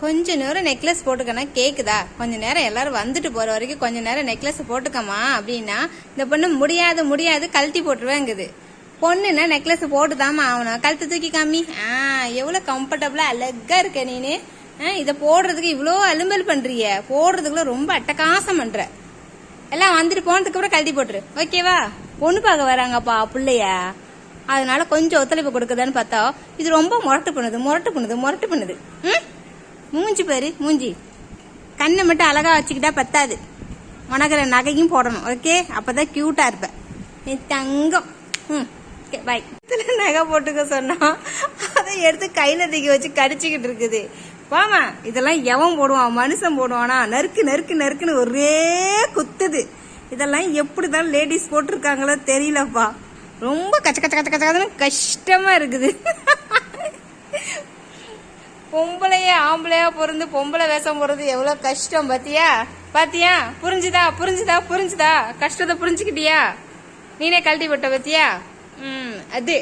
கொஞ்ச நேரம் நெக்லஸ் போட்டுக்கனா கேக்குதா? கொஞ்ச நேரம் எல்லாரும் வந்துட்டு போற வரைக்கும் கொஞ்ச நேரம் நெக்லஸ் போட்டுக்கமா அப்படின்னா இந்த பொண்ணு முடியாது முடியாது கழட்டி போட்டுருவேங்குது. பொண்ணுன்னா நெக்லஸ் போட்டுதாம்மா ஆகணும். கழுத்து தூக்கி காமி. ஆ எவ்வளவு கம்ஃபர்டபுளா அழகா இருக்க நீனு. ஆ, போடுறதுக்கு இவ்வளோ அலும்பல் பண்றிய. போடுறதுக்குள்ள ரொம்ப அட்டகாசம் பண்ற. எல்லாம் வந்துட்டு போனதுக்கு அப்புறம் கழட்டி போட்டுரு. ஓகேவா பொண்ணு பார்க்க வராங்கப்பா பிள்ளைய. அதனால கொஞ்சம் ஒத்துழைப்பு கொடுக்குதான்னு பார்த்தா இது ரொம்ப முரட்டு பண்ணுது முரட்டு பண்ணுது முரட்டு பண்ணுது ம்? மூஞ்சி பாரு மூஞ்சி. கண்ணை மட்டும் அழகா வச்சுக்கிட்டா பத்தாது. உனக்கிற நகையும் போடணும் ஓகே அப்பதான் க்யூட்டாக இருப்பேன் நீ தங்கம். ம் பாய் நகை போட்டுக்க சொன்னோம். அதை எடுத்து கையில தூக்கி வச்சு கடிச்சிக்கிட்டு இருக்குது. வாமா இதெல்லாம் எவன் போடுவான்? மனுஷன் போடுவானா? நறுக்கு நறுக்கு நறுக்குன்னு ஒரே குத்துது. இதெல்லாம் எப்படிதான் லேடிஸ் போட்டிருக்காங்களோ தெரியலப்பா. ரொம்ப கச்ச கச்ச கச்ச கச்சன்னு கஷ்டமாக இருக்குது. பொம்பளைய ஆம்பளையா பிறந்து பொம்பளை வேஷம் போறது எவ்வளவு கஷ்டம் பாத்தியா? பாத்தியா? புரிஞ்சுதா? புரிஞ்சுதா? புரிஞ்சுதா? கஷ்டத்தை புரிஞ்சுக்கிட்டியா? நீனே கழட்டி விட்ட பாத்தியா? ம் அது.